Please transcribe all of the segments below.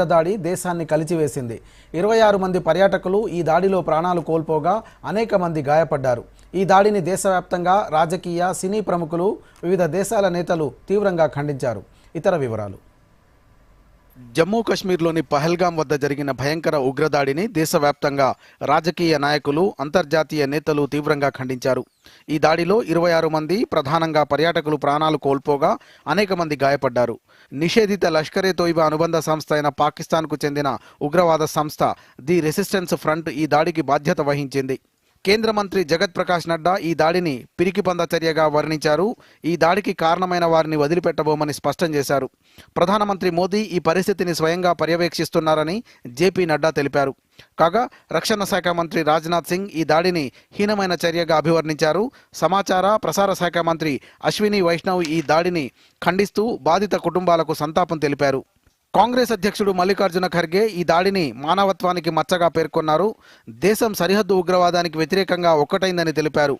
దాడి దేశాన్ని కలిచివేసింది. ఇరవై ఆరు మంది పర్యాటకులు ఈ దాడిలో ప్రాణాలు కోల్పోగా అనేక మంది గాయపడ్డారు. ఈ దాడిని దేశవ్యాప్తంగా రాజకీయ సినీ ప్రముఖులు వివిధ దేశాల నేతలు తీవ్రంగా ఖండించారు. ఇతర వివరాలు. జమ్మూ కాశ్మీర్లోని పహల్గాం వద్ద జరిగిన భయంకర ఉగ్రదాడిని దేశవ్యాప్తంగా రాజకీయ నాయకులు అంతర్జాతీయ నేతలు తీవ్రంగా ఖండించారు. ఈ దాడిలో ఇరవై ఆరు మంది ప్రధానంగా పర్యాటకులు ప్రాణాలు కోల్పోగా అనేక మంది గాయపడ్డారు. నిషేధిత లష్కరే తోయిబా అనుబంధ సంస్థ అయిన పాకిస్తాన్కు చెందిన ఉగ్రవాద సంస్థ ది రెసిస్టెన్స్ ఫ్రంట్ ఈ దాడికి బాధ్యత వహించింది. కేంద్ర మంత్రి జగత్ ప్రకాష్ నడ్డా ఈ దాడిని పిరికిపంద చర్యగా వర్ణించారు. ఈ దాడికి కారణమైన వారిని వదిలిపెట్టబోమని స్పష్టం చేశారు. ప్రధానమంత్రి మోదీ ఈ పరిస్థితిని స్వయంగా పర్యవేక్షిస్తున్నారని జేపీ నడ్డా తెలిపారు. కాగా రక్షణ శాఖ మంత్రి రాజ్నాథ్ సింగ్ ఈ దాడిని హీనమైన చర్యగా అభివర్ణించారు. సమాచార ప్రసార శాఖ మంత్రి అశ్విని వైష్ణవ్ ఈ దాడిని ఖండిస్తూ బాధిత కుటుంబాలకు సంతాపం తెలిపారు. కాంగ్రెస్ అధ్యక్షుడు మల్లికార్జున ఖర్గే ఈ దాడిని మానవత్వానికి మచ్చగా పేర్కొన్నారు. దేశం సరిహద్దు ఉగ్రవాదానికి వ్యతిరేకంగా ఒక్కటైందని తెలిపారు.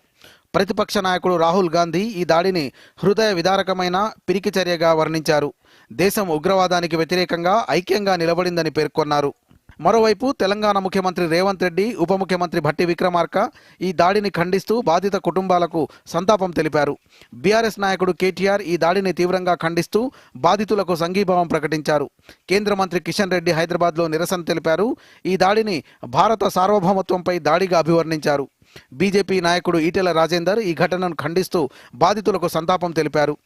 ప్రతిపక్ష నాయకుడు రాహుల్ గాంధీ ఈ దాడిని హృదయ విదారకమైన పిరికి చర్యగా వర్ణించారు. దేశం ఉగ్రవాదానికి వ్యతిరేకంగా ఐక్యంగా నిలబడిందని పేర్కొన్నారు. మరోవైపు తెలంగాణ ముఖ్యమంత్రి రేవంత్ రెడ్డి ఉప ముఖ్యమంత్రి భట్టి విక్రమార్క ఈ దాడిని ఖండిస్తూ బాధిత కుటుంబాలకు సంతాపం తెలిపారు. బీఆర్ఎస్ నాయకుడు కేటీఆర్ ఈ దాడిని తీవ్రంగా ఖండిస్తూ బాధితులకు సంఘీభావం ప్రకటించారు. కేంద్ర మంత్రి కిషన్ రెడ్డి హైదరాబాద్లో నిరసన తెలిపారు. ఈ దాడిని భారత సార్వభౌమత్వంపై దాడిగా అభివర్ణించారు. బీజేపీ నాయకుడు ఈటెల రాజేందర్ ఈ ఘటనను ఖండిస్తూ బాధితులకు సంతాపం తెలిపారు.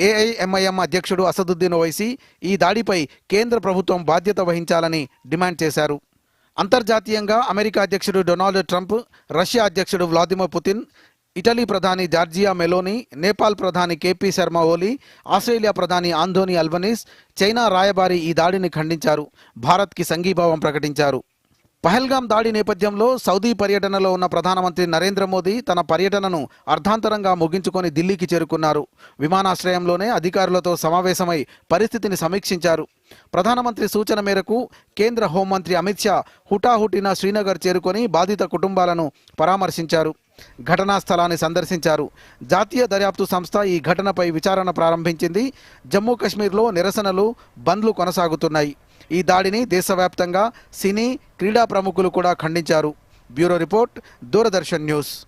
ఏఐఎంఐఎం అధ్యక్షుడు అసదుద్దీన్ ఓవైసీ ఈ దాడిపై కేంద్ర ప్రభుత్వం బాధ్యత వహించాలని డిమాండ్ చేశారు. అంతర్జాతీయంగా అమెరికా అధ్యక్షుడు డొనాల్డ్ ట్రంప్ రష్యా అధ్యక్షుడు వ్లాదిమిర్ పుతిన్ ఇటలీ ప్రధాని జార్జియా మెలోని నేపాల్ ప్రధాని కేపీ శర్మ ఓలీ ఆస్ట్రేలియా ప్రధాని ఆంధోని అల్బనీస్ చైనా రాయబారి ఈ దాడిని ఖండించారు. భారత్కి సంఘీభావం ప్రకటించారు. పహల్గాం దాడి నేపథ్యంలో సౌదీ పర్యటనలో ఉన్న ప్రధానమంత్రి నరేంద్ర మోదీ తన పర్యటనను అర్ధాంతరంగా ముగించుకొని ఢిల్లీకి చేరుకున్నారు. విమానాశ్రయంలోనే అధికారులతో సమావేశమై పరిస్థితిని సమీక్షించారు. ప్రధానమంత్రి సూచన మేరకు కేంద్ర హోంమంత్రి అమిత్ షా హుటాహుటిన శ్రీనగర్ చేరుకొని బాధిత కుటుంబాలను పరామర్శించారు. ఘటనా స్థలాన్ని సందర్శించారు. జాతీయ దర్యాప్తు సంస్థ ఈ ఘటనపై విచారణ ప్రారంభించింది. జమ్మూ కాశ్మీర్లో నిరసనలు బంద్లు కొనసాగుతున్నాయి. ఈ దాడిని దేశవ్యాప్తంగా సినీ క్రీడా ప్రముఖులు కూడా ఖండించారు. Bureau report Doordarshan news.